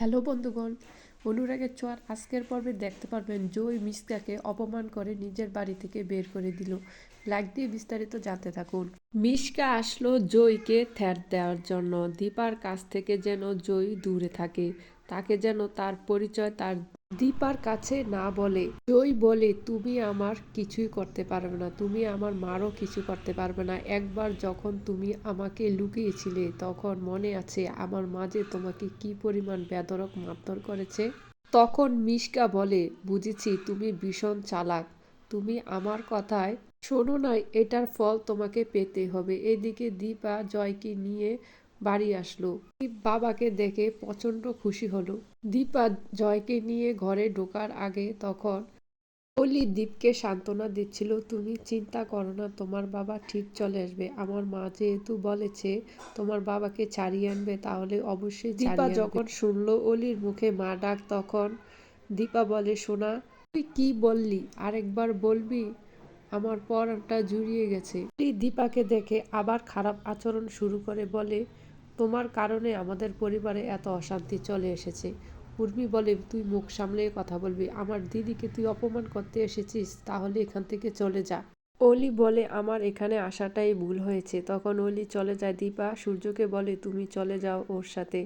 Hello বন্ধুগণ, অনুরাগের চোয়ার আজকের পর্বে দেখতে পারবেন জয় মিসকাকে অপমান করে নিজের বাড়ি থেকে বের করে দিল। লাইক দিয়ে বিস্তারিত জানতে থাকুন। মিশকা আসলো জয়কে থ্যাট দেওয়ার জন্য। দীপার কাছ থেকে যেন জয় দূরে থাকে। তাকে যেন তার পরিচয় তার দীপার কাছে না বলে, জয় বলে, তুমি আমার কিছুই করতে পারবে না, তুমি আমার মারও কিছু করতে পারবে না। একবার যখন তুমি আমাকে লুকিয়েছিলে, তখন মনে আছে আমার মাঝে তোমাকে কি পরিমাণ বেদরক মারধর করেছে? তখন মিশকা বলে, বুঝেছি, তুমি ভীষণ চালাক। তুমি আমার কথায় শোনো নাই এটার ফল তোমাকে পেতে হবে। এদিকে দীপা জয়কে নিয়ে বাড়ি আসলো। দীপ বাবাকে দেখে প্রচণ্ড খুশি হলো। দীপা জয়কে নিয়ে ঘরে ঢোকার আগে তখন অলি দীপকে সান্ত্বনা দিচ্ছিল তুমি চিন্তা করো না তোমার বাবা ঠিক চলে আসবে। আমার মা যেহেতু বলেছে তোমার বাবাকে ছাড়িয়ে আনবে তাহলে অবশ্যই দীপা যখন শুনলো অলির মুখে মা ডাক তখন দীপা বলে সোনা তুই কি বললি? আরেকবার বলবি? আমার পরনটা জুড়িয়ে গেছে। দীপাকে দেখে আবার খারাপ আচরণ শুরু করে বলে তোমার কারণে আমাদের পরিবারে এত অশান্তি চলে এসেছে। উর্মি বলে, তুই মুখ সামলে কথা বলবি। আমার দিদিকে তুই অপমান করতে এসেছিস, তাহলে এখান থেকে চলে যা। অলি বলে, আমার এখানে আসাটাই ভুল হয়েছে। তখন অলি চলে যায় দীপা। সূর্যকে বলে, তুমি চলে যাও ওর সাথে।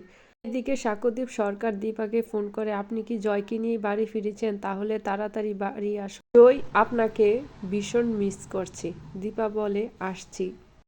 এদিকে সাক্ষ্যদীপ সরকার দীপাকে ফোন করে, আপনি কি জয়কে নিয়ে বাড়ি ফিরেছেন? তাহলে তাড়াতাড়ি বাড়ি আস জয় আপনাকে ভীষণ মিস করছে। দীপা বলে, আসছি।